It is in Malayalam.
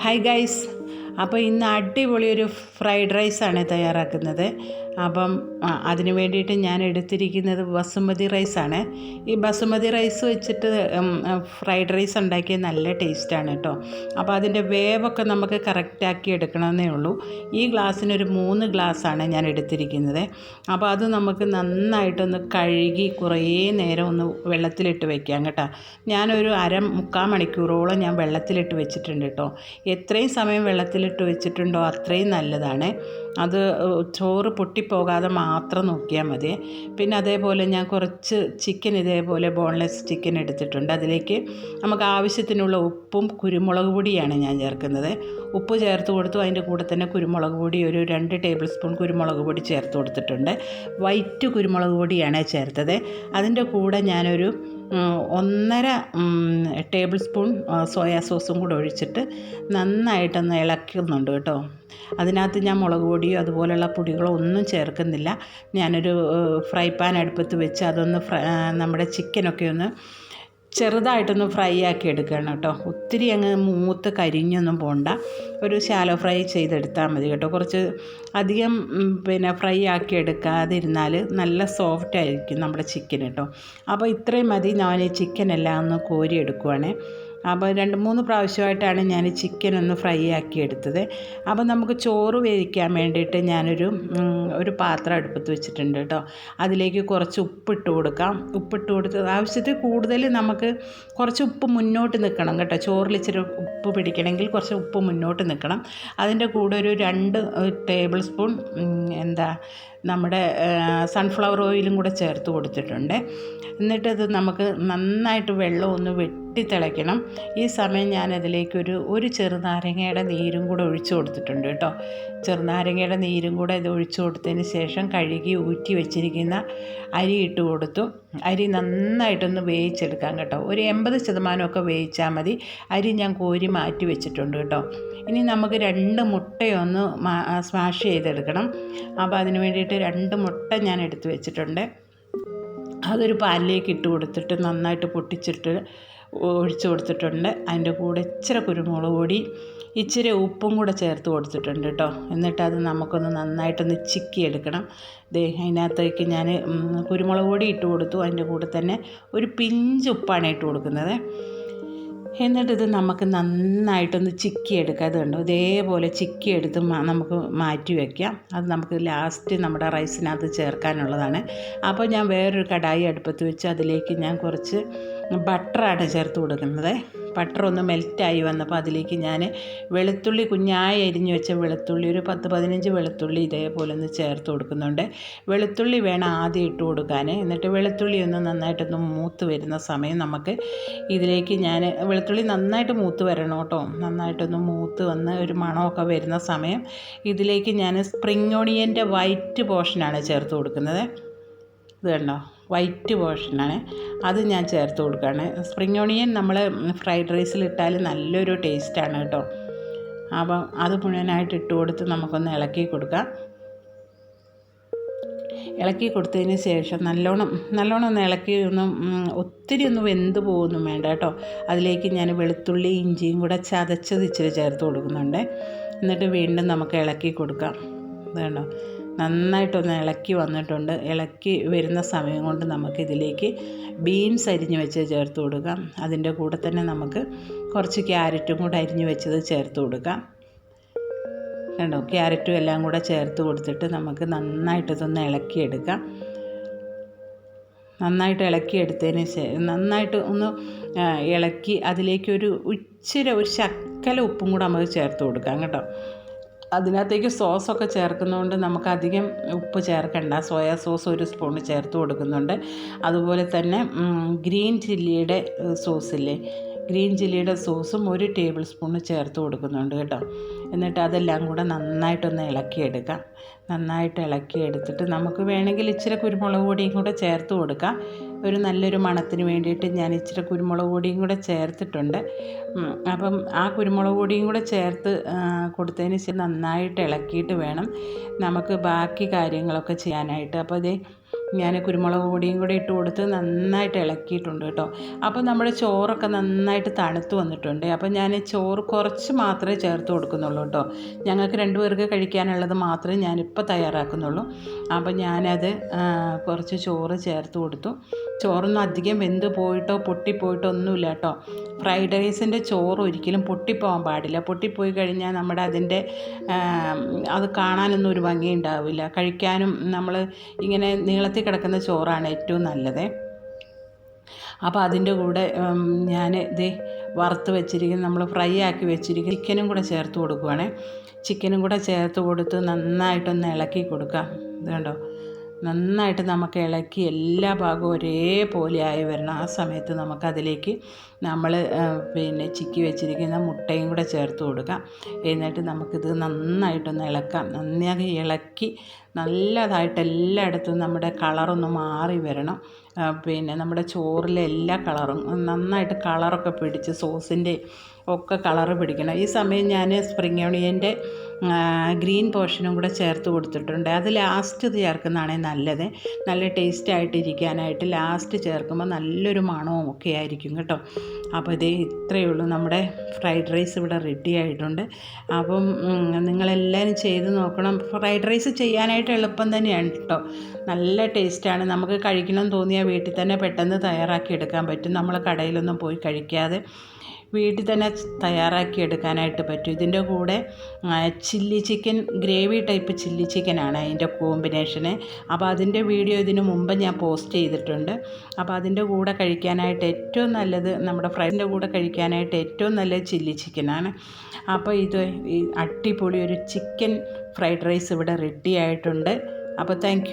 ഹായ് ഗൈസ് അപ്പോൾ ഇന്ന് അടിപൊളി ഒരു ഫ്രൈഡ് റൈസാണ് തയ്യാറാക്കുന്നത്. അപ്പം അതിന് വേണ്ടിയിട്ട് ഞാൻ എടുത്തിരിക്കുന്നത് ബസുമതി റൈസാണ്. ഈ ബസുമതി റൈസ് വെച്ചിട്ട് ഫ്രൈഡ് റൈസ് ഉണ്ടാക്കിയ നല്ല ടേസ്റ്റാണ് കേട്ടോ. അപ്പോൾ അതിന്റെ വേവൊക്കെ നമുക്ക് കറക്റ്റാക്കി എടുക്കണമെന്നേ ഉള്ളൂ. ഈ ഗ്ലാസ്സിനൊരു മൂന്ന് ഗ്ലാസ്സാണ് ഞാൻ എടുത്തിരിക്കുന്നത്. അപ്പോൾ അത് നമുക്ക് നന്നായിട്ടൊന്ന് കഴുകി കുറേ നേരം ഒന്ന് വെള്ളത്തിലിട്ട് വയ്ക്കാം കേട്ടോ. ഞാനൊരു അര മുക്കാൽ മണിക്കൂറോളം ഞാൻ വെള്ളത്തിലിട്ട് വെച്ചിട്ടുണ്ട് കേട്ടോ. എത്രയും സമയം വെള്ളത്തിലിട്ട് വെച്ചിട്ടുണ്ടോ അത്രയും നല്ലതാണ്. അത് ചോറ് പൊട്ടിപ്പോകാതെ മാത്രം നോക്കിയാൽ മതി. പിന്നെ അതേപോലെ ഞാൻ കുറച്ച് ചിക്കൻ ഇതേപോലെ ബോൺലെസ് ചിക്കൻ എടുത്തിട്ടുണ്ട്. അതിലേക്ക് നമുക്ക് ആവശ്യത്തിനുള്ള ഉപ്പും കുരുമുളക് പൊടിയാണ് ഞാൻ ചേർക്കുന്നത്. ഉപ്പ് ചേർത്ത് കൊടുത്തു. അതിന്റെ കൂടെ തന്നെ കുരുമുളക് പൊടി ഒരു രണ്ട് ടേബിൾ സ്പൂൺ കുരുമുളക് പൊടി ചേർത്ത് കൊടുത്തിട്ടുണ്ട്. വൈറ്റ് കുരുമുളക് പൊടിയാണ് ചേർത്തത്. അതിന്റെ കൂടെ ഞാനൊരു ഒന്നര ടേബിൾ സ്പൂൺ സോയാ സോസും കൂടെ ഒഴിച്ചിട്ട് നന്നായിട്ടൊന്ന് ഇളക്കുന്നുണ്ട് കേട്ടോ. അതിനകത്ത് ഞാൻ മുളക് പൊടിയോ അതുപോലെയുള്ള പൊടികളോ ഒന്നും ചേർക്കുന്നില്ല. ഞാനൊരു ഫ്രൈ പാൻ അടുപ്പത്ത് വെച്ച് അതൊന്ന് നമ്മുടെ ചിക്കനൊക്കെ ഒന്ന് ചെറുതായിട്ടൊന്ന് ഫ്രൈ ആക്കി എടുക്കണം കേട്ടോ. ഒത്തിരി അങ്ങ് മൂത്ത് കരിഞ്ഞൊന്നും പോണ്ട. ഒരു ശാലോ ഫ്രൈ ചെയ്തെടുത്താൽ മതി കേട്ടോ. കുറച്ച് അധികം പിന്നെ ഫ്രൈ ആക്കി എടുക്കാതിരുന്നാൽ നല്ല സോഫ്റ്റ് ആയിരിക്കും നമ്മുടെ ചിക്കൻ കേട്ടോ. അപ്പോൾ ഇത്രയും മതി. ഞാൻ ചിക്കൻ എല്ലാം ഒന്ന് കോരി എടുക്കുവാണേ അപ്പോൾ രണ്ട് മൂന്ന് പ്രാവശ്യമായിട്ടാണ് ഞാൻ ചിക്കൻ ഒന്ന് ഫ്രൈ ആക്കി എടുത്തത്. അപ്പോൾ നമുക്ക് ചോറ് വേവിക്കാൻ വേണ്ടിയിട്ട് ഞാനൊരു ഒരു പാത്രം അടുപ്പത്ത് വെച്ചിട്ടുണ്ട് കേട്ടോ. അതിലേക്ക് കുറച്ച് ഉപ്പിട്ട് കൊടുക്കാം. ഉപ്പിട്ട് കൊടുത്ത് ആവശ്യത്തിൽ കൂടുതൽ നമുക്ക് കുറച്ച് ഉപ്പ് മുന്നോട്ട് നിൽക്കണം കേട്ടോ. ചോറിൽ ഇച്ചിരി ഉപ്പ് പിടിക്കണമെങ്കിൽ കുറച്ച് ഉപ്പ് മുന്നോട്ട് നിൽക്കണം. അതിന്റെ കൂടെ ഒരു രണ്ട് ടേബിൾ സ്പൂൺ എന്താ നമ്മുടെ സൺഫ്ലവർ ഓയിലും കൂടെ ചേർത്ത് കൊടുത്തിട്ടുണ്ട്. എന്നിട്ടത് നമുക്ക് നന്നായിട്ട് വെള്ളം ഒന്ന് വെട്ടി തിളയ്ക്കണം. ഈ സമയം ഞാനതിലേക്കൊരു ഒരു ചെറുനാരങ്ങയുടെ നീരും കൂടെ ഒഴിച്ചു കൊടുത്തിട്ടുണ്ട് കേട്ടോ. ചെറുനാരങ്ങയുടെ നീരും കൂടെ ഇത് ഒഴിച്ചു കൊടുത്തതിന് ശേഷം കഴുകി ഊറ്റി വെച്ചിരിക്കുന്ന അരി ഇട്ട് കൊടുത്തു. അരി നന്നായിട്ടൊന്ന് വേവിച്ചെടുക്കാം കേട്ടോ. ഒരു എൺപത് ശതമാനമൊക്കെ വേവിച്ചാൽ മതി. അരി ഞാൻ കോരി മാറ്റി വെച്ചിട്ടുണ്ട് കേട്ടോ. ഇനി നമുക്ക് രണ്ട് മുട്ടയൊന്ന് സ്മാഷ് ചെയ്തെടുക്കണം. അപ്പോൾ അതിന് വേണ്ടിയിട്ട് രണ്ട് മുട്ട ഞാൻ എടുത്ത് വെച്ചിട്ടുണ്ട്. അതൊരു പാലിലേക്ക് ഇട്ട് കൊടുത്തിട്ട് നന്നായിട്ട് പൊട്ടിച്ചിട്ട് ഒഴിച്ചു കൊടുത്തിട്ടുണ്ട്. അതിന്റെ കൂടെ ഇച്ചിരി കുരുമുളക് പൊടി ഇച്ചിരി ഉപ്പും കൂടെ ചേർത്ത് കൊടുത്തിട്ടുണ്ട് കേട്ടോ. എന്നിട്ട് അത് നമുക്കൊന്ന് നന്നായിട്ടൊന്ന് ചിക്കി എടുക്കണം ദേ അതിനകത്തേക്ക് ഞാൻ കുരുമുളക് പൊടി ഇട്ട് കൊടുത്തു. അതിന്റെ കൂടെ തന്നെ ഒരു പിഞ്ച് ഉപ്പാണ് ഇട്ട് കൊടുക്കുന്നത്. എന്നിട്ട് ഇത് നമുക്ക് നന്നായിട്ടൊന്ന് ചിക്കി എടുക്കുക അത് കണ്ടോ? ഇതേപോലെ ചിക്കി എടുത്ത് നമുക്ക് മാറ്റി വയ്ക്കാം അത് നമുക്ക് ലാസ്റ്റ് നമ്മുടെ റൈസിനകത്ത് ചേർക്കാനുള്ളതാണ്. അപ്പോൾ ഞാൻ വേറൊരു കടായി അടുപ്പത്ത് വെച്ച് അതിലേക്ക് ഞാൻ കുറച്ച് ബട്ടറാണ് ചേർത്ത് കൊടുക്കുന്നത്. ബട്ടർ ഒന്ന് മെൽറ്റായി വന്നപ്പോൾ അതിലേക്ക് ഞാൻ വെളുത്തുള്ളി കുഞ്ഞായി അരിഞ്ഞു വെച്ച വെളുത്തുള്ളി ഒരു പത്ത് പതിനഞ്ച് വെളുത്തുള്ളി ഇതേപോലെ ഒന്ന് ചേർത്ത് കൊടുക്കുന്നുണ്ട്. വെളുത്തുള്ളി വേണം ആദ്യം ഇട്ട് കൊടുക്കാൻ. എന്നിട്ട് വെളുത്തുള്ളി ഒന്ന് നന്നായിട്ടൊന്ന് മൂത്ത് വരുന്ന സമയം നമുക്ക് ഇതിലേക്ക് ഞാൻ വെളുത്തുള്ളി നന്നായിട്ട് മൂത്ത് വരണം കേട്ടോ. നന്നായിട്ടൊന്ന് മൂത്ത് വന്ന് ഒരു മണമൊക്കെ വരുന്ന സമയം ഇതിലേക്ക് ഞാൻ സ്പ്രിങ് ഓണിയന്റെ വൈറ്റ് പോർഷനാണ് ചേർത്ത് കൊടുക്കുന്നത്. ഇത് കണ്ടോ? വൈറ്റ് പോർഷനാണ് അത് ഞാൻ ചേർത്ത് കൊടുക്കുകയാണ്. സ്പ്രിങ് ഓണിയൻ നമ്മൾ ഫ്രൈഡ് റൈസിൽ ഇട്ടാൽ നല്ലൊരു ടേസ്റ്റാണ് കേട്ടോ. അപ്പം അത് മുഴുവനായിട്ട് ഇട്ട് കൊടുത്ത് നമുക്കൊന്ന് ഇളക്കി കൊടുക്കാം. ഇളക്കി കൊടുത്തതിന് ശേഷം നല്ലോണം നല്ലോണം ഒന്ന് ഇളക്കി ഒന്ന് ഒത്തിരി ഒന്ന് വെന്ത് പോകുന്നും വേണ്ട കേട്ടോ. അതിലേക്ക് ഞാൻ വെളുത്തുള്ളി ഇഞ്ചിയും കൂടെ ചതച്ചത് ഇച്ചിരി ചേർത്ത് കൊടുക്കുന്നുണ്ട്. എന്നിട്ട് വീണ്ടും നമുക്ക് ഇളക്കി കൊടുക്കാം. അതാണോ നന്നായിട്ടൊന്ന് ഇളക്കി വന്നിട്ടുണ്ട്. ഇളക്കി വരുന്ന സമയം കൊണ്ട് നമുക്കിതിലേക്ക് ബീൻസ് അരിഞ്ഞ് വെച്ച് ചേർത്ത് കൊടുക്കാം. അതിന്റെ കൂടെ തന്നെ നമുക്ക് കുറച്ച് ക്യാരറ്റും കൂടെ അരിഞ്ഞ് വെച്ചത് ചേർത്ത് കൊടുക്കാം. കണ്ടോ? ക്യാരറ്റും എല്ലാം കൂടെ ചേർത്ത് കൊടുത്തിട്ട് നമുക്ക് നന്നായിട്ട് ഇതൊന്ന് ഇളക്കിയെടുക്കാം. നന്നായിട്ട് ഇളക്കിയെടുത്തതിന് ശേഷം നന്നായിട്ട് ഒന്ന് ഇളക്കി അതിലേക്കൊരു ഇച്ചിരി ഒരു ശക്കല ഉപ്പും കൂടെ നമുക്ക് ചേർത്ത് കൊടുക്കാം കേട്ടോ. അതിനകത്തേക്ക് സോസൊക്കെ ചേർക്കുന്നതുകൊണ്ട് നമുക്ക് അധികം ഉപ്പ് ചേർക്കണ്ട. സോയാ സോസ് ഒരു സ്പൂൺ ചേർത്ത് കൊടുക്കുന്നുണ്ട്. അതുപോലെ തന്നെ ഗ്രീൻ ചില്ലിയുടെ സോസില്ലേ ഗ്രീൻ ചില്ലിയുടെ സോസും ഒരു ടേബിൾ സ്പൂൺ ചേർത്ത് കൊടുക്കുന്നുണ്ട് കേട്ടോ. എന്നിട്ട് അതെല്ലാം കൂടെ നന്നായിട്ടൊന്ന് ഇളക്കിയെടുക്കാം. നന്നായിട്ട് ഇളക്കിയെടുത്തിട്ട് നമുക്ക് വേണമെങ്കിൽ ഇച്ചിരി കുരുമുളക് പൊടിയും കൂടെ ചേർത്ത് കൊടുക്കാം. ഒരു നല്ലൊരു മണത്തിന് വേണ്ടിയിട്ട് ഞാൻ ഇച്ചിരി കുരുമുളക് പൊടിയും കൂടെ ചേർത്തിട്ടുണ്ട്. അപ്പം ആ കുരുമുളക് പൊടിയും കൂടെ ചേർത്ത് കൊടുത്തതിന് ശേഷം നന്നായിട്ട് ഇളക്കിയിട്ട് വേണം നമുക്ക് ബാക്കി കാര്യങ്ങളൊക്കെ ചെയ്യാനായിട്ട്. അപ്പോൾ ഇതേ ഞാൻ കുരുമുളക് പൊടിയും കൂടി ഇട്ട് കൊടുത്ത് നന്നായിട്ട് ഇളക്കിയിട്ടുണ്ട് കേട്ടോ. അപ്പോൾ നമ്മുടെ ചോറൊക്കെ നന്നായിട്ട് തണുത്ത് വന്നിട്ടുണ്ട്. അപ്പോൾ ഞാൻ ചോറ് കുറച്ച് മാത്രമേ ചേർത്ത് കൊടുക്കുന്നുള്ളൂ കേട്ടോ. ഞങ്ങൾക്ക് രണ്ട് പേർക്ക് കഴിക്കാനുള്ളത് മാത്രമേ ഞാനിപ്പോൾ തയ്യാറാക്കുന്നുള്ളൂ. അപ്പോൾ ഞാനത് കുറച്ച് ചോറ് ചേർത്ത് കൊടുത്തു. ചോറൊന്നും അധികം വെന്ത് പോയിട്ടോ പൊട്ടിപ്പോയിട്ടോ ഒന്നുമില്ല കേട്ടോ. ഫ്രൈഡ് റൈസിന്റെ ചോറ് ഒരിക്കലും പൊട്ടിപ്പോകാൻ പാടില്ല. പൊട്ടിപ്പോയി കഴിഞ്ഞാൽ നമ്മുടെ അതിന്റെ അത് കാണാനൊന്നും ഒരു ഭംഗി ഉണ്ടാവില്ല. കഴിക്കാനും നമ്മൾ ഇങ്ങനെ നീളത്തിൽ കിടക്കുന്ന ചോറാണ് ഏറ്റവും നല്ലത്. അപ്പോൾ അതിന്റെ കൂടെ ഞാൻ ഇത് വറുത്ത് വെച്ചിരിക്കുന്ന നമ്മൾ ഫ്രൈ ആക്കി വെച്ചിരിക്കുന്ന ചിക്കനും കൂടെ ചേർത്ത് കൊടുക്കുവാണേ. ചിക്കനും കൂടെ ചേർത്ത് കൊടുത്ത് നന്നായിട്ടൊന്ന് ഇളക്കി കൊടുക്കുക ഇത് കണ്ടോ? നന്നായിട്ട് നമുക്ക് ഇളക്കി എല്ലാ ഭാഗവും ഒരേപോലെ ആയി വരണം. ആ സമയത്ത് നമുക്കതിലേക്ക് നമ്മൾ പിന്നെ ചിക്കി വെച്ചിരിക്കുന്ന മുട്ടയും കൂടെ ചേർത്ത് കൊടുക്കാം. എന്നിട്ട് നമുക്കിത് നന്നായിട്ടൊന്ന് ഇളക്കാം. നന്നായി ഇളക്കി നല്ലതായിട്ട് എല്ലായിടത്തും നമ്മുടെ കളറൊന്ന് മാറി വരണം. പിന്നെ നമ്മുടെ ചോറിലെ എല്ലാ കളറും നന്നായിട്ട് കളറൊക്കെ പിടിച്ച് സോസിന്റെ ഒക്കെ കളറ് പിടിക്കണം. ഈ സമയം ഞാൻ സ്പ്രിംഗ് ഓണിയന്റെ ഗ്രീൻ പോർഷനും കൂടെ ചേർത്ത് കൊടുത്തിട്ടുണ്ട്. അത് ലാസ്റ്റ് ചേർക്കുന്നതാണ് നല്ലത്. നല്ല ടേസ്റ്റായിട്ട് ഇരിക്കാനായിട്ട് ലാസ്റ്റ് ചേർക്കുമ്പോൾ നല്ലൊരു മണവും ഒക്കെ ആയിരിക്കും കേട്ടോ. അപ്പോൾ ഇതേ ഇത്രയേ ഉള്ളൂ നമ്മുടെ ഫ്രൈഡ് റൈസ് ഇവിടെ റെഡി ആയിട്ടുണ്ട്. അപ്പം നിങ്ങളെല്ലാവരും ചെയ്ത് നോക്കണം. ഫ്രൈഡ് റൈസ് ചെയ്യാനായിട്ട് എളുപ്പം തന്നെയാണ് കേട്ടോ. നല്ല ടേസ്റ്റാണ് നമുക്ക് കഴിക്കണം തോന്നിയാൽ വീട്ടിൽ തന്നെ പെട്ടെന്ന് തയ്യാറാക്കി എടുക്കാൻ പറ്റും. നമ്മൾ കടയിലൊന്നും പോയി കഴിക്കാതെ. വീട്ടിൽ തന്നെ തയ്യാറാക്കി എടുക്കാനായിട്ട് പറ്റും. ഇതിന്റെ കൂടെ chilli chicken gravy type chilli ചിക്കനാണ് അതിന്റെ കോമ്പിനേഷന്. അപ്പോൾ അതിന്റെ വീഡിയോ ഇതിന് മുമ്പ് ഞാൻ പോസ്റ്റ് ചെയ്തിട്ടുണ്ട്. അപ്പോൾ അതിന്റെ കൂടെ കഴിക്കാനായിട്ട് ഏറ്റവും നല്ലത് നമ്മുടെ ഫ്രൈഡിന്റെ കൂടെ കഴിക്കാനായിട്ട് ഏറ്റവും നല്ലത് ചില്ലി ചിക്കനാണ് അപ്പോൾ ഇത് അടിപൊളി ഒരു ചിക്കൻ ഫ്രൈഡ് റൈസ് ഇവിടെ റെഡി ആയിട്ടുണ്ട്. അപ്പോൾ താങ്ക്